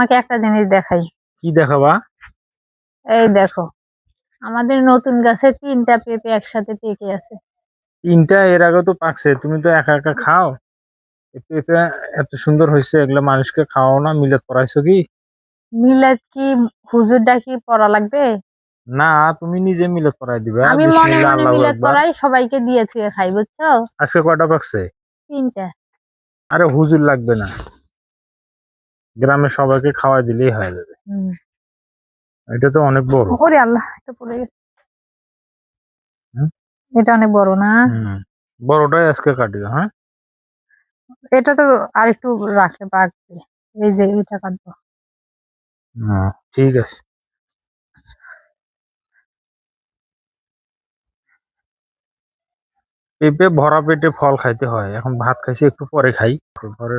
তোমাকে একটা জিনিস দেখাই। কি দেখাবা? এই দেখো আমাদের নতুন গাছে তিনটা পেঁপে একসাথে পেকে আছে। তিনটা? এর আগে তো পাকছে। তুমি তো একা একা খাও? পেঁপে এত সুন্দর হয়েছে এগুলা মানুষকে খাওয়াও না। মিলাদ পড়াইছো কি? মিলাদ কি? হুজুর ডাকি পড়া লাগবে? না তুমি নিজে মিলাদ পড়াই দিবা। আমি মনে মনে মিলাদ পড়াই সবাইকে দিয়ে ছুঁয়ে খাই বুঝছ? আজকে কয়টা পাকছে? তিনটা। আরে হুজুর লাগবে না। গ্রামে সবাইকে খাওয়াই দিলেই হয়ে যাবে। হুম। এটা তো অনেক বড়। ওরে আল্লাহ এটা পড়ে গেছে। এটা অনেক বড় না? হুম। বড়টাই আজকে কাটিও হ্যাঁ? এটা তো আর একটু রাখে পাকবে এই যে এটা কাটবো। ঠিক আছে। পেঁপে ভরা পেটে ফল খাইতে হয়। এখন ভাত খাইছি একটু পরে খাই। ঘরে